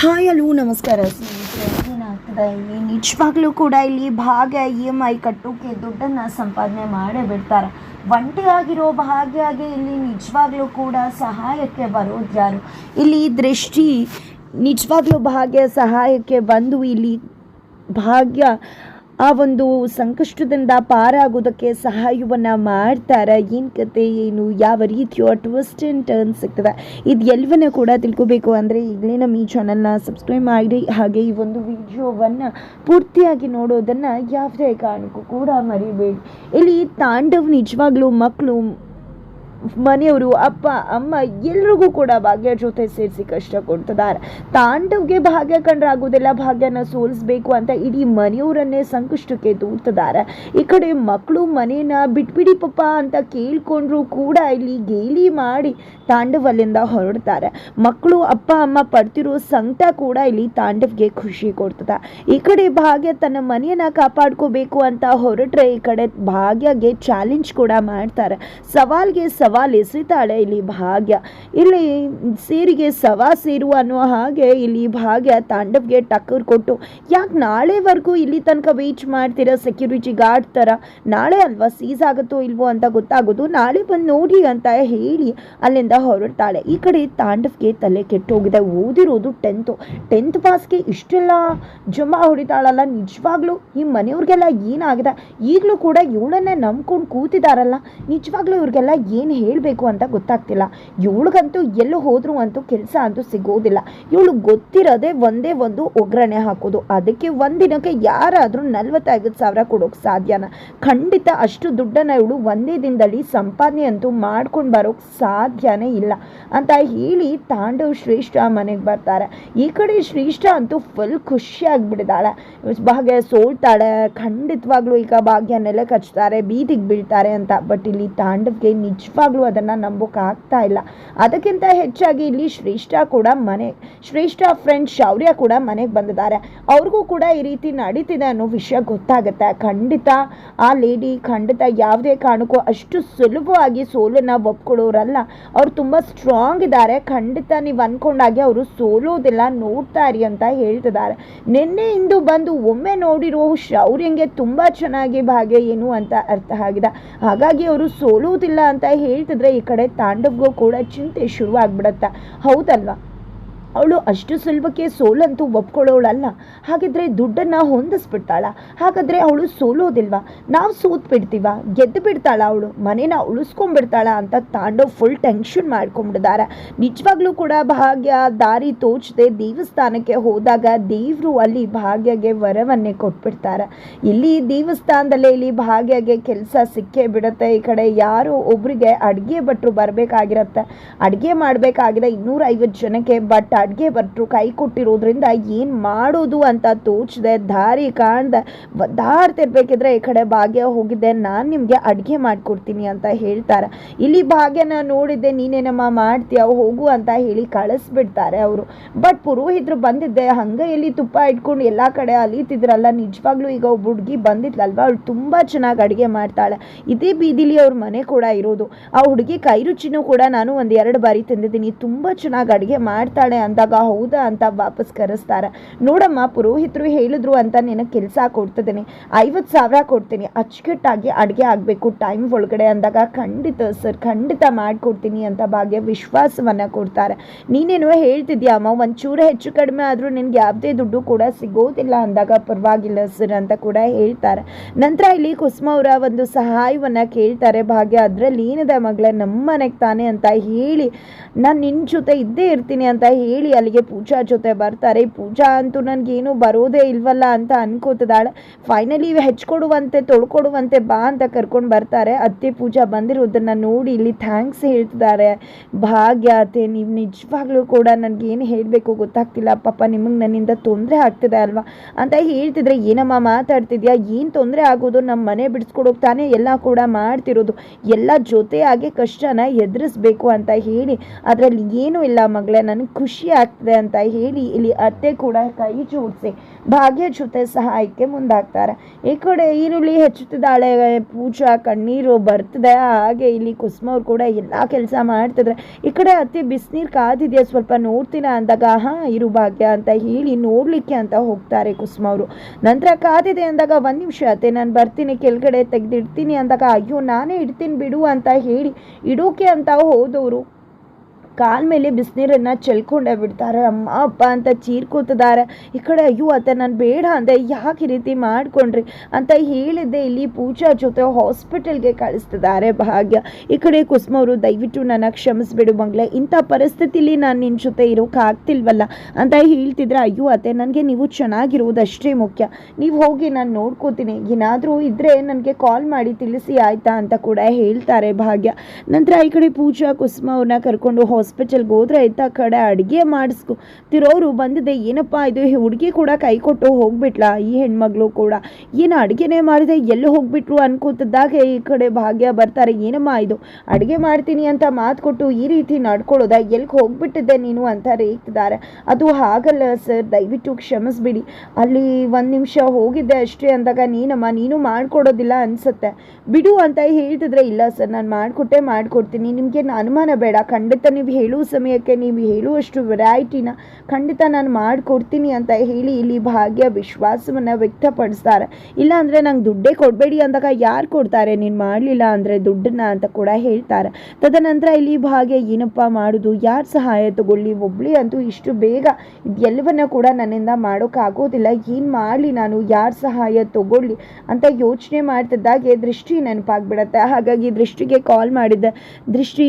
Hi, hello, ನಮಸ್ಕಾರ ಸ್ನೇಹಿತರೆ. ಏನಾಗ್ತದೆ? ಇಲ್ಲಿ ನಿಜವಾಗ್ಲೂ ಕೂಡ ಇಲ್ಲಿ ಭಾಗ್ಯ ಇ ಎಂ ಐ ಕಟ್ಟೋಕೆ ದುಡ್ಡನ್ನು ಸಂಪಾದನೆ ಮಾಡೇ ಬಿಡ್ತಾರೆ. ಒಂಟಿಯಾಗಿರೋ ಭಾಗ್ಯಗೆ ಇಲ್ಲಿ ನಿಜವಾಗ್ಲೂ ಕೂಡ ಸಹಾಯಕ್ಕೆ ಬರೋದು ಯಾರು? ಇಲ್ಲಿ ದೃಷ್ಟಿ ನಿಜವಾಗ್ಲೂ ಭಾಗ್ಯ ಸಹಾಯಕ್ಕೆ ಬಂದು ಇಲ್ಲಿ ಭಾಗ್ಯ ಆ ಒಂದು ಸಂಕಷ್ಟದಿಂದ ಪಾರಾಗೋದಕ್ಕೆ ಸಹಾಯವನ್ನು ಮಾಡ್ತಾರೆ? ಏನು ಕತೆ, ಏನು, ಯಾವ ರೀತಿಯ ಟ್ವಿಸ್ಟ್ ಆ್ಯಂಡ್ ಟರ್ನ್ ಸಿಗ್ತದೆ. ಇದು ಎಲ್ಲವನ್ನ ಕೂಡ ತಿಳ್ಕೊಬೇಕು. ಅಂದರೆ ಈಗಲೇ ನಮ್ಮ ಈ ಚಾನಲ್ನ ಸಬ್ಸ್ಕ್ರೈಬ್ ಮಾಡಿ, ಹಾಗೆ ಈ ಒಂದು ವಿಡಿಯೋವನ್ನು ಪೂರ್ತಿಯಾಗಿ ನೋಡೋದನ್ನು ಯಾವುದೇ ಕಾರಣಕ್ಕೂ ಕೂಡ ಮರಿಬೇಡಿ. ಇಲ್ಲಿ ತಾಂಡವ್ ನಿಜವಾಗ್ಲೂ ಮಕ್ಕಳು ಮನೆಯವರು, ಅಪ್ಪ, ಅಮ್ಮ ಎಲ್ರಿಗೂ ಕೂಡ ಭಾಗ್ಯ ಜೊತೆ ಸೇರಿಸಿ ಕಷ್ಟ ಕೊಡ್ತಿದ್ದಾರೆ. ತಾಂಡವ್ಗೆ ಭಾಗ್ಯ ಕಂಡ್ರೆ ಆಗೋದಿಲ್ಲ ಭಾಗ್ಯನ ಸೋಲಿಸ್ಬೇಕು ಅಂತ ಇಡೀ ಮನೆಯವರನ್ನೇ ಸಂಕಷ್ಟಕ್ಕೆ ದೂಡ್ತಿದ್ದಾರೆ. ಈ ಕಡೆ ಮಕ್ಕಳು ಮನೇನ ಬಿಟ್ಬಿಡಿ ಪಪ್ಪ ಅಂತ ಕೇಳ್ಕೊಂಡ್ರು ಕೂಡ ಇಲ್ಲಿ ಗೇಲಿ ಮಾಡಿ ತಾಂಡವಲ್ಲಿಂದ ಹೊರಡ್ತಾರೆ. ಮಕ್ಕಳು, ಅಪ್ಪ, ಅಮ್ಮ ಪಡ್ತಿರೋ ಸಂಕಟ ಕೂಡ ಇಲ್ಲಿ ತಾಂಡವ್ಗೆ ಖುಷಿ ಕೊಡ್ತದ. ಈ ಕಡೆ ಭಾಗ್ಯ ತನ್ನ ಮನೆಯನ್ನ ಕಾಪಾಡ್ಕೋಬೇಕು ಅಂತ ಹೊರಟ್ರೆ ಈ ಕಡೆ ಭಾಗ್ಯಗೆ ಚಾಲೆಂಜ್ ಕೂಡ ಮಾಡ್ತಾರೆ. ಸವಾಲ್ಗೆ ಸವಾಲ್ ಎಸಿತಾಳೆ ಇಲ್ಲಿ ಭಾಗ್ಯ. ಇಲ್ಲಿ ಸೇರಿಗೆ ಸವಾ ಸೀರು ಅನ್ನೋ ಹಾಗೆ ಇಲ್ಲಿ ಭಾಗ್ಯ ತಾಂಡವ್ಗೆ ಟಕ್ಕರ್ ಕೊಟ್ಟು, ಯಾಕೆ ನಾಳೆವರೆಗೂ ಇಲ್ಲಿ ತನಕ ವೇಟ್ ಮಾಡ್ತೀರಾ ಸೆಕ್ಯೂರಿಟಿ ಗಾರ್ಡ್ ಥರ ನಾಳೆ ಅಲ್ವಾ ಸೀಸ್ ಆಗುತ್ತೋ ಇಲ್ವೋ ಅಂತ ಗೊತ್ತಾಗೋದು? ನಾಳೆ ಬಂದು ನೋಡಿ ಅಂತ ಹೇಳಿ ಅಲ್ಲಿಂದ ಹೊರಡ್ತಾಳೆ. ಈ ಕಡೆ ತಾಂಡವ್ಗೆ ತಲೆ ಕೆಟ್ಟೋಗಿದೆ. ಓದಿರೋದು ಟೆಂತು ಟೆಂತ್ ಪಾಸ್ಗೆ ಇಷ್ಟೆಲ್ಲ ಜಮಾ ಹೊಡಿತಾಳಲ್ಲ ನಿಜವಾಗ್ಲೂ? ಈ ಮನೆಯವ್ರಿಗೆಲ್ಲ ಏನಾಗಿದೆ? ಈಗಲೂ ಕೂಡ ಇವಳನ್ನೇ ನಂಬ್ಕೊಂಡು ಕೂತಿದಾರಲ್ಲ? ನಿಜವಾಗ್ಲೂ ಇವ್ರಿಗೆಲ್ಲ ಏನು ಹೇಳಬೇಕು ಅಂತ ಗೊತ್ತಾಗ್ತಿಲ್ಲ. ಇವಳಿಗಂತೂ ಎಲ್ಲೂ ಹೋದ್ರು ಅಂತೂ ಕೆಲಸ ಅಂತೂ ಸಿಗೋದಿಲ್ಲ. ಇವಳು ಗೊತ್ತಿರೋದೇ ಒಂದೇ ಒಂದು ಒಗ್ಗರಣೆ ಹಾಕೋದು. ಅದಕ್ಕೆ ಒಂದಿನಕ್ಕೆ ಯಾರಾದರೂ ನಲ್ವತ್ತೈವತ್ತು ಸಾವಿರ ಕೊಡೋಕೆ ಸಾಧ್ಯನ? ಖಂಡಿತ ಅಷ್ಟು ದುಡ್ಡನ್ನು ಇವಳು ಒಂದೇ ದಿನದಲ್ಲಿ ಸಂಪಾದನೆ ಅಂತೂ ಮಾಡ್ಕೊಂಡು ಬರೋಕ್ಕೆ ಸಾಧ್ಯನೇ ಇಲ್ಲ ಅಂತ ಹೇಳಿ ತಾಂಡವ್ ಶ್ರೇಷ್ಠ ಮನೆಗೆ ಬರ್ತಾರೆ. ಈ ಕಡೆ ಶ್ರೇಷ್ಠ ಅಂತೂ ಫುಲ್ ಖುಷಿಯಾಗಿಬಿಟ್ಟಿದ್ದಾಳೆ ಭಾಗ್ಯ ಸೋಲ್ತಾಳೆ. ಖಂಡಿತವಾಗ್ಲೂ ಈಗ ಭಾಗ್ಯನೆಲ್ಲ ನೆಲೆ ಕಚ್ತಾರೆ, ಬೀದಿಗೆ ಬೀಳ್ತಾರೆ ಅಂತ. ಬಟ್ ಇಲ್ಲಿ ತಾಂಡವ್ಗೆ ನಿಜವಾಗ್ಲೂ ಅದನ್ನು ನಂಬೋಕೆ ಆಗ್ತಾ ಇಲ್ಲ. ಅದಕ್ಕಿಂತ ಹೆಚ್ಚಾಗಿ ಇಲ್ಲಿ ಶ್ರೇಷ್ಠ ಕೂಡ ಮನೆ, ಶ್ರೇಷ್ಠ ಫ್ರೆಂಡ್ ಶೌರ್ಯ ಕೂಡ ಮನೆಗೆ ಬಂದಿದ್ದಾರೆ. ಅವ್ರಿಗೂ ಕೂಡ ಈ ರೀತಿ ನಡೀತಿದೆ ಅನ್ನೋ ವಿಷಯ ಗೊತ್ತಾಗುತ್ತೆ. ಖಂಡಿತ ಆ ಲೇಡಿ ಖಂಡಿತ ಯಾವುದೇ ಕಾರಣಕ್ಕೂ ಅಷ್ಟು ಸುಲಭವಾಗಿ ಸೋಲನ್ನ ಒಪ್ಕೊಳ್ಳೋರಲ್ಲ ಅವ್ರು ತುಂಬ ಸ್ಟ್ರಾಂಗ್ ಇದ್ದಾರೆ. ಖಂಡಿತ ನೀವು ಅಂದ್ಕೊಂಡಾಗೆ ಅವರು ಸೋಲೋದಿಲ್ಲ, ನೋಡ್ತಾ ಇರಿ ಅಂತ ಹೇಳ್ತಿದ್ದಾರೆ. ನಿನ್ನೆ ಇಂದು ಬಂದು ಒಮ್ಮೆ ನೋಡಿರೋ ಶೌರ್ಯಂಗೆ ತುಂಬ ಚೆನ್ನಾಗಿ ಭಾಗ್ಯ ಏನು ಅಂತ ಅರ್ಥ ಆಗಿದೆ. ಹಾಗಾಗಿ ಅವರು ಸೋಲೋದಿಲ್ಲ ಅಂತ ಹೇಳ್ತಿದ್ರೆ ಈ ಕಡೆ ತಾಂಡವ್ಗೂ ಕೂಡ ಚಿಂತೆ ಶುರು ಆಗ್ಬಿಡತ್ತೆ ಹೌದಲ್ವಾ? ಅವಳು ಅಷ್ಟು ಸುಲಭಕ್ಕೆ ಸೋಲಂತೂ ಒಪ್ಕೊಳ್ಳೋಳಲ್ಲ. ಹಾಗಿದ್ರೆ ದುಡ್ಡನ್ನು ಹೊಂದಿಸ್ಬಿಡ್ತಾಳ. ಹಾಗಾದರೆ ಅವಳು ಸೋಲೋದಿಲ್ವಾ? ನಾವು ಸೋತ್ ಬಿಡ್ತೀವ? ಗೆದ್ದು ಬಿಡ್ತಾಳ ಅವಳು? ಮನೇನ ಉಳಿಸ್ಕೊಂಡ್ಬಿಡ್ತಾಳ ಅಂತ ತಾಂಡೋ ಫುಲ್ ಟೆನ್ಷನ್ ಮಾಡ್ಕೊಂಡ್ಬಿಡ್ದಾರ. ನಿಜವಾಗ್ಲೂ ಕೂಡ ಭಾಗ್ಯ ದಾರಿ ತೋಚದೆ ದೇವಸ್ಥಾನಕ್ಕೆ ಹೋದಾಗ ದೇವರು ಅಲ್ಲಿ ಭಾಗ್ಯಗೆ ವರವನ್ನೇ ಕೊಟ್ಬಿಡ್ತಾರೆ. ಇಲ್ಲಿ ದೇವಸ್ಥಾನದಲ್ಲೇ ಇಲ್ಲಿ ಭಾಗ್ಯಗೆ ಕೆಲಸ ಸಿಕ್ಕೇ ಬಿಡುತ್ತೆ. ಈ ಕಡೆ ಯಾರೋ ಒಬ್ರಿಗೆ ಅಡುಗೆ ಭಟ್ರು ಬರಬೇಕಾಗಿರತ್ತೆ. ಅಡುಗೆ ಮಾಡಬೇಕಾಗಿದೆ ಇನ್ನೂರೈವತ್ತು ಜನಕ್ಕೆ ಬಟ್ ಅಡುಗೆ ಭಟ್ರು ಕೈ ಕೊಟ್ಟಿರೋದ್ರಿಂದ ಏನು ಮಾಡೋದು ಅಂತ ತೋಚದೆ, ದಾರಿ ಕಾಣ್ದೆ. ಒದ್ದಾಡ್ತಿರ್ಬೇಕಿದ್ರೆ ಈ ಕಡೆ ಭಾಗ್ಯ ಹೋಗಿದ್ದೆ ನಾನು ನಿಮಗೆ ಅಡುಗೆ ಮಾಡಿಕೊಡ್ತೀನಿ ಅಂತ ಹೇಳ್ತಾರೆ. ಇಲ್ಲಿ ಭಾಗ್ಯನ ನೋಡಿದ್ದೆ, ನೀನೇನಮ್ಮ ಮಾಡ್ತೀಯ, ಹೋಗು ಅಂತ ಹೇಳಿ ಕಳಿಸ್ಬಿಡ್ತಾರೆ ಅವರು. ಬಟ್ ಪುರೋಹಿತರು ಬಂದಿದ್ದೆ, ಹಂಗೆ ಇಲ್ಲಿ ತುಪ್ಪ ಇಟ್ಕೊಂಡು ಎಲ್ಲ ಕಡೆ ಅಲೀತಿದ್ರಲ್ಲ, ನಿಜವಾಗ್ಲೂ ಈಗ ಒಬ್ಬ ಹುಡುಗಿ ಬಂದಿದ್ಲಲ್ವ, ಅವಳು ತುಂಬ ಚೆನ್ನಾಗಿ ಅಡುಗೆ ಮಾಡ್ತಾಳೆ. ಇದೇ ಬೀದಿಲಿ ಅವ್ರ ಮನೆ ಕೂಡ ಇರೋದು. ಆ ಹುಡುಗಿ ಕೈ ರುಚಿನೂ ಕೂಡ ನಾನು ಒಂದು ಎರಡು ಬಾರಿ ತಿಂದಿದ್ದೀನಿ, ತುಂಬ ಚೆನ್ನಾಗಿ ಅಡುಗೆ ಮಾಡ್ತಾಳೆ ಅಂದಾಗ ಹೌದಾ ಅಂತ ವಾಪಸ್ ಕರೆಸ್ತಾರೆ. ನೋಡಮ್ಮ, ಪುರೋಹಿತರು ಹೇಳಿದ್ರು ಅಂತ ನಿನಗೆ ಕೆಲಸ ಕೊಡ್ತಿದ್ದೀನಿ ಐವತ್ತು ಸಾವಿರ ಕೊಡ್ತೀನಿ. ಅಚ್ಚುಕಟ್ಟಾಗಿ ಅಡುಗೆ ಆಗಬೇಕು. ಟೈಮ್ ಒಳಗಡೆ ಅಂದಾಗ ಖಂಡಿತ ಸರ್ ಖಂಡಿತ ಮಾಡಿಕೊಡ್ತೀನಿ ಅಂತ ಭಾಗ್ಯ ವಿಶ್ವಾಸವನ್ನು ಕೊಡ್ತಾರೆ. ನೀನೇನೋ ಹೇಳ್ತಿದ್ಯಾ ಅಮ್ಮ ಒಂಚೂರು ಹೆಚ್ಚು ಕಡಿಮೆ ಆದರೂ ನಿನಗೆ ಯಾವುದೇ ದುಡ್ಡು ಕೂಡ ಸಿಗೋದಿಲ್ಲ ಅಂದಾಗ ಪರವಾಗಿಲ್ಲ ಸರ್ ಅಂತ ಕೂಡ ಹೇಳ್ತಾರೆ. ನಂತರ ಇಲ್ಲಿ ಕುಸುಮ ಅವರ ಒಂದು ಸಹಾಯವನ್ನು ಕೇಳ್ತಾರೆ. ಭಾಗ್ಯ, ಅದರಲ್ಲಿ ಏನಿದೆ ಮಗಳೇ ನಮ್ಮ ಮನೆಗೆ ತಾನೆ ಅಂತ ಹೇಳಿ, ನಾನು ನಿನ್ನ ಜೊತೆ ಇದ್ದೇ ಇರ್ತೀನಿ ಅಂತ ಹೇಳಿ ಅಲ್ಲಿಗೆ ಪೂಜಾ ಜೊತೆ ಬರ್ತಾರೆ. ಪೂಜಾ ಅಂತೂ ನನಗೇನು ಬರೋದೇ ಇಲ್ವಲ್ಲ ಅಂತ ಅನ್ಕೋತಿದ್ದಾಳೆ. ಫೈನಲಿ ಹೆಚ್ಕೊಡುವಂತೆ, ತೊಳ್ಕೊಡುವಂತೆ ಬಾ ಅಂತ ಕರ್ಕೊಂಡು ಬರ್ತಾರೆ. ಅತ್ತೆ ಪೂಜಾ ಬಂದಿರೋದನ್ನು ನೋಡಿ ಇಲ್ಲಿ ಥ್ಯಾಂಕ್ಸ್ ಹೇಳ್ತಿದ್ದಾರೆ. ಭಾಗ್ಯ ಅತ್ತೆ, ನೀವು ನಿಜವಾಗ್ಲೂ ಕೂಡ ನನಗೆ ಏನು ಹೇಳಬೇಕು ಗೊತ್ತಾಗ್ತಿಲ್ಲ. ಪಾಪ ನಿಮಗೆ ನನ್ನಿಂದ ತೊಂದರೆ ಆಗ್ತಿದೆ ಅಲ್ವಾ? ಅಂತ ಹೇಳ್ತಿದ್ರೆ, ಏನಮ್ಮ ಮಾತಾಡ್ತಿದ್ಯಾ? ಏನು ತೊಂದರೆ ಆಗೋದು? ನಮ್ಮ ಮನೆ ಬಿಡಿಸ್ಕೊಡೋಕೆ ತಾನೇ ಎಲ್ಲ ಕೂಡ ಮಾಡ್ತಿರೋದು. ಎಲ್ಲ ಜೊತೆಯಾಗಿ ಕಷ್ಟನ ಎದುರಿಸ್ಬೇಕು ಅಂತ ಹೇಳಿ. ಅದರಲ್ಲಿ ಏನೂ ಇಲ್ಲ ಮಗಳೇ, ನನಗೆ ಖುಷಿ ಆಗ್ತದೆ ಅಂತ ಹೇಳಿ ಇಲ್ಲಿ ಅತ್ತೆ ಕೂಡ ಕೈ ಜೋಡಿಸಿ ಭಾಗ್ಯ ಜೊತೆ ಸಹಾಯಕ್ಕೆ ಮುಂದಾಗ್ತಾರೆ. ಈ ಕಡೆ ಈರುಳ್ಳಿ ಹೆಚ್ಚುತ್ತಿದ್ದಾಳೆ, ಪೂಜಾ ಕಣ್ಣೀರು ಬರ್ತದೆ ಹಾಗೆ ಇಲ್ಲಿ ಕುಸುಮ ಅವ್ರು ಕೂಡ ಎಲ್ಲ ಕೆಲಸ ಮಾಡ್ತಿದ್ರೆ ಈ ಕಡೆ ಅತ್ತೆ ಬಿಸಿನೀರು ಕಾದಿದೆಯಾ? ಸ್ವಲ್ಪ ನೋಡ್ತೀನ ಅಂದಾಗ, ಹಾ, ಇರು ಭಾಗ್ಯ ಅಂತ ಹೇಳಿ ನೋಡಲಿಕ್ಕೆ ಅಂತ ಹೋಗ್ತಾರೆ ಕುಸುಮ ಅವರು. ನಂತರ ಕಾದಿದೆ ಅಂದಾಗ, ಒಂದು ನಿಮಿಷ ಅತ್ತೆ, ನಾನು ಬರ್ತೀನಿ, ಕೆಳಗಡೆ ತೆಗೆದಿಡ್ತೀನಿ ಅಂದಾಗ, ಅಯ್ಯೋ, ನಾನೇ ಇಡ್ತೀನಿ ಬಿಡು ಅಂತ ಹೇಳಿ ಇಡೋಕೆ ಅಂತ ಹೋದವರು. ಕಾಲ್ ಮೇಲೆ ಬಿಸಿನೀರನ್ನ ಚೆಲ್ಕೊಂಡೇ ಬಿಡ್ತಾರೆ. ಅಮ್ಮ, ಅಪ್ಪ ಅಂತ ಚೀರ್ಕೋತಿದ್ದಾರೆ ಈ ಕಡೆ ಅಯ್ಯೋ, ಅತ್ತ ನಾನು ಬೇಡ ಅಂದೆ. ಯಾಕೆ ಈ ರೀತಿ ಮಾಡ್ಕೊಂಡ್ರಿ ಅಂತ ಹೇಳಿದ್ದೆ. ಇಲ್ಲಿ ಪೂಜಾ ಜೊತೆ ಹಾಸ್ಪಿಟಲ್ಗೆ ಕಳಿಸ್ತಿದ್ದಾರೆ ಭಾಗ್ಯ. ಈ ಕಡೆ ಕುಸುಮ ಅವರು, ದಯವಿಟ್ಟು ನನ್ನ ಕ್ಷಮಿಸ್ಬಿಡು ಬಂಗ್ಲೆ. ಇಂಥ ಪರಿಸ್ಥಿತಿಲಿ ನಾನು ನಿನ್ನ ಜೊತೆ ಇರೋಕ್ಕಾಗ್ತಿಲ್ವಲ್ಲ ಅಂತ ಹೇಳ್ತಿದ್ರೆ, ಅಯ್ಯೋ, ಅತ್ತೆ, ನನಗೆ ನೀವು ಚೆನ್ನಾಗಿರುವುದಷ್ಟೇ ಮುಖ್ಯ. ನೀವು ಹೋಗಿ ನಾನು ನೋಡ್ಕೋತೀನಿ. ಏನಾದರೂ ಇದ್ದರೆ ನನಗೆ ಕಾಲ್ ಮಾಡಿ ತಿಳಿಸಿ ಆಯ್ತಾ ಅಂತ ಕೂಡ ಹೇಳ್ತಾರೆ ಭಾಗ್ಯ. ನಂತರ ಈ ಕಡೆ ಪೂಜಾ ಕುಸುಮ ಅವ್ರನ್ನ ಕರ್ಕೊಂಡು ಹಾಸ್ಪಿಟಲ್ಗೆ ಹೋದ್ರೆ ಆಯ್ತಾ? ಆ ಕಡೆ ಅಡುಗೆ ಮಾಡಿಸ್ಕೊ ತಿರೋರು ಬಂದಿದೆ, ಏನಪ್ಪ ಇದು? ಹುಡುಗಿ ಕೂಡ ಕೈ ಕೊಟ್ಟು ಹೋಗ್ಬಿಟ್ಲಾ? ಈ ಹೆಣ್ಮಗಳು ಕೂಡ. ಏನು ಅಡುಗೆನೇ ಮಾಡಿದೆ? ಎಲ್ಲಿ ಹೋಗ್ಬಿಟ್ರು ಅನ್ಕೋತಿದ್ದಾಗ ಈ ಕಡೆ ಭಾಗ್ಯ ಬರ್ತಾರೆ. ಏನಮ್ಮ ಇದು? ಅಡುಗೆ ಮಾಡ್ತೀನಿ ಅಂತ ಮಾತು ಕೊಟ್ಟು ಈ ರೀತಿ ನಡ್ಕೊಳ್ಳೋದ? ಎಲ್ಲಿಗೆ ಹೋಗ್ಬಿಟ್ಟಿದ್ದೆ ನೀನು ಅಂತ ರೇಗ್ತಿದ್ದಾರೆ ಅದು ಹಾಗಲ್ಲ ಸರ್, ದಯವಿಟ್ಟು ಕ್ಷಮಿಸ್ಬಿಡಿ. ಅಲ್ಲಿ ಒಂದು ನಿಮಿಷ ಹೋಗಿದ್ದೆ ಅಷ್ಟೇ ಅಂದಾಗ ನೀನಮ್ಮ, ನೀನು ಮಾಡ್ಕೊಡೋದಿಲ್ಲ ಅನ್ಸುತ್ತೆ. ಬಿಡು ಅಂತ ಹೇಳ್ತಿದ್ರೆ ಇಲ್ಲ ಸರ್, ನಾನು ಮಾಡಿಕೊಟ್ಟೆ ಮಾಡಿಕೊಡ್ತೀನಿ. ನಿಮಗೆ ಅನುಮಾನ ಬೇಡ. ಖಂಡಿತ ನೀವು ಹೇಳುವ ಸಮಯಕ್ಕೆ ನೀವು ಹೇಳುವಷ್ಟು ವೆರೈಟಿನ ಖಂಡಿತ ನಾನು ಮಾಡಿಕೊಡ್ತೀನಿ ಅಂತ ಹೇಳಿ ಇಲ್ಲಿ ಭಾಗ್ಯ ವಿಶ್ವಾಸವನ್ನು ವ್ಯಕ್ತಪಡಿಸ್ತಾರೆ. ಇಲ್ಲ ಅಂದರೆ ನಂಗೆ ದುಡ್ಡೇ ಕೊಡಬೇಡಿ ಅಂದಾಗ ಯಾರು ಕೊಡ್ತಾರೆ? ನೀನು ಮಾಡಲಿಲ್ಲ ಅಂದರೆ ದುಡ್ಡನ್ನ ಅಂತ ಕೂಡ ಹೇಳ್ತಾರೆ. ತದನಂತರ ಇಲ್ಲಿ ಭಾಗ್ಯ ಏನಪ್ಪ ಮಾಡೋದು? ಯಾರು ಸಹಾಯ ತಗೊಳ್ಳಿ? ಒಬ್ಬಳಿ ಅಂತೂ ಇಷ್ಟು ಬೇಗ ಇದೆಲ್ಲವನ್ನ ಕೂಡ ನನ್ನಿಂದ ಮಾಡೋಕ್ಕಾಗೋದಿಲ್ಲ ಏನು ಮಾಡಲಿ ನಾನು? ಯಾರು ಸಹಾಯ ತಗೊಳ್ಳಿ? ಅಂತ ಯೋಚನೆ ಮಾಡ್ತಿದ್ದಾಗೆ ದೃಷ್ಟಿ ನೆನಪಾಗ್ಬಿಡತ್ತೆ. ಹಾಗಾಗಿ ದೃಷ್ಟಿಗೆ ಕಾಲ್ ಮಾಡಿದ್ದೆ. ದೃಷ್ಟಿ,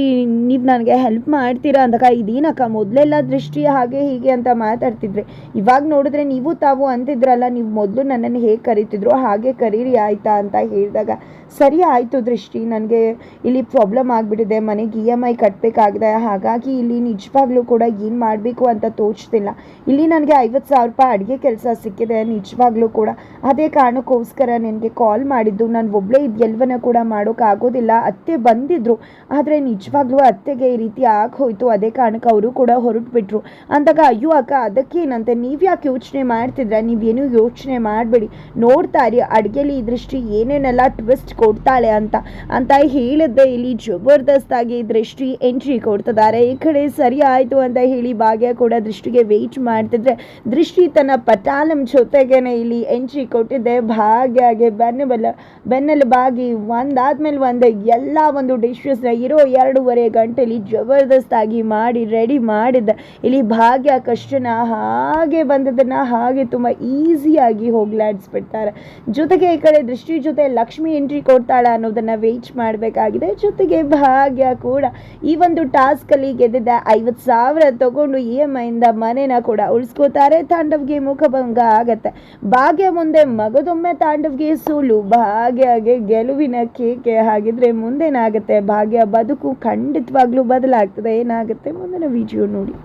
ನೀವು ನನಗೆ ಹೆಲ್ಪ್ ಮಾಡ್ತೀರಾ ಅಂದಾಗ, ಇದೇನಕ್ಕ, ಮೊದಲೆಲ್ಲ ದೃಷ್ಟಿ ಹಾಗೆ ಹೀಗೆ ಅಂತ ಮಾತಾಡ್ತಿದ್ರೆ. ಇವಾಗ ನೋಡಿದ್ರೆ ನೀವು ತಾವು ಅಂತಿದ್ರಲ್ಲ, ನೀವು ಮೊದಲು ನನ್ನನ್ನು ಹೇಗೆ ಕರಿತಿದ್ರು? ಹಾಗೆ ಕರೀರಿ, ಆಯ್ತಾ? ಅಂತ ಹೇಳಿದಾಗ, ಸರಿ ಆಯಿತು ದೃಷ್ಟಿ, ನನಗೆ ಇಲ್ಲಿ ಪ್ರಾಬ್ಲಮ್ ಆಗಿಬಿಟ್ಟಿದೆ, ಮನೆಗೆ ಇ ಎಂ ಐ ಕಟ್ಟಬೇಕಾಗಿದೆ ಹಾಗಾಗಿ ಇಲ್ಲಿ ನಿಜವಾಗ್ಲೂ ಕೂಡ ಏನು ಮಾಡಬೇಕು ಅಂತ ತೋಚ್ತಿಲ್ಲ. ಇಲ್ಲಿ ನನಗೆ ಐವತ್ತು ಸಾವಿರ ರೂಪಾಯಿ ಅಡುಗೆ ಕೆಲಸ ಸಿಕ್ಕಿದೆ, ನಿಜವಾಗ್ಲೂ ಕೂಡ. ಅದೇ ಕಾರಣಕ್ಕೋಸ್ಕರ ನಿನಗೆ ಕಾಲ್ ಮಾಡಿದ್ದು. ನಾನು ಒಬ್ಬಳೇ ಇದು ಎಲ್ಲವನ್ನ ಕೂಡ ಮಾಡೋಕ್ಕಾಗೋದಿಲ್ಲ. ಅತ್ತೆ ಬಂದಿದ್ರು. ಆದರೆ ನಿಜವಾಗ್ಲೂ ಅತ್ತೆಗೆ ಈ ರೀತಿ ಆಗೋಯ್ತು ಅದೇ ಕಾರಣಕ್ಕೆ ಅವರು ಕೂಡ ಹೊರಟುಬಿಟ್ರು. ಅಂದಾಗ, ಅಯ್ಯೋ ಅಕ್ಕ ಅದಕ್ಕೇನಂತೆ ನೀವು ಯಾಕೆ ಯೋಚನೆ ಮಾಡ್ತಿದ್ರ? ನೀವೇನು ಯೋಚನೆ ಮಾಡಬೇಡಿ. ನೋಡ್ತಾ ಇರಿ ಅಡುಗೆಲಿ ಈ ದೃಷ್ಟಿ ಏನೇನೆಲ್ಲ ಟ್ವಿಸ್ಟ್ ಕೊಡ್ತಾಳೆ ಅಂತ. ಅಂತ ಹೇಳಿದ್ದೆ, ಇಲ್ಲಿ ಜಬರ್ದಸ್ತಾಗಿ ದೃಷ್ಟಿ ಎಂಟ್ರಿ ಕೊಡ್ತಿದ್ದಾರೆ. ಈ ಕಡೆ ಸರಿ ಆಯಿತು ಅಂತ ಹೇಳಿ ಭಾಗ್ಯ ಕೂಡ ದೃಷ್ಟಿಗೆ ವೆಯ್ಟ್ ಮಾಡ್ತಿದ್ರೆ, ದೃಷ್ಟಿ ತನ್ನ ಪಟಾಲಂ ಜೊತೆಗೇನೆ ಇಲ್ಲಿ ಎಂಟ್ರಿ ಕೊಟ್ಟಿದ್ದೆ ಭಾಗ್ಯಗೆ ಬೆನ್ನಬಲ್ಲ ಬೆನ್ನಲ್ಲಿ ಬಾಗಿ ಒಂದಾದ್ಮೇಲೆ ಒಂದು ಎಲ್ಲ ಒಂದು ಡಿಶಸ್ನ ಇರೋ ಎರಡೂವರೆ ಗಂಟೆಲಿ ಜಬರ್ದಸ್ತ್ ಆಗಿ ಮಾಡಿ, ರೆಡಿ ಮಾಡಿದ ಇಲ್ಲಿ ಭಾಗ್ಯ ಕಷ್ಟನ ಹಾಗೆ ಬಂದದನ್ನ ಹಾಗೆ ತುಂಬ ಈಸಿಯಾಗಿ ಹೋಗ್ಲಾಡಿಸ್ಬಿಡ್ತಾರೆ ಜೊತೆಗೆ ಈ ಕಡೆ ದೃಷ್ಟಿ ಜೊತೆ ಲಕ್ಷ್ಮಿ ಎಂಟ್ರಿ ಕೊಡ್ತಾಳೆ ಅನ್ನೋದನ್ನ ವೇಟ್ ಮಾಡಬೇಕಾಗಿದೆ. ಜೊತೆಗೆ ಭಾಗ್ಯ ಕೂಡ ಈ ಒಂದು ಟಾಸ್ಕಲ್ಲಿ ಗೆದ್ದಿದ್ದ ಐವತ್ತು ಸಾವಿರ ತಗೊಂಡು ಇ ಎಂ ಐಯಿಂದ ಮನೆನ ಕೂಡ ಉಳಿಸ್ಕೋತಾರೆ. ತಾಂಡವ್ಗೆ ಮುಖಭಂಗ ಆಗತ್ತೆ. ಭಾಗ್ಯ ಮುಂದೆ ಮಗದೊಮ್ಮೆ ತಾಂಡವ್ಗೆ ಸೋಲು ಭಾಗ್ಯಗೆ ಗೆಲುವಿನ ಕೇಕೆ ಹಾಗಿದ್ರೆ ಮುಂದೇನಾಗುತ್ತೆ? ಭಾಗ್ಯ ಬದುಕು ಖಂಡಿತವಾಗ್ಲೂ ಬದಲಾಗ್ತದೆ. ಏನಾಗುತ್ತೆ ಮುಂದಿನ ವಿಡಿಯೋ ನೋಡಿ.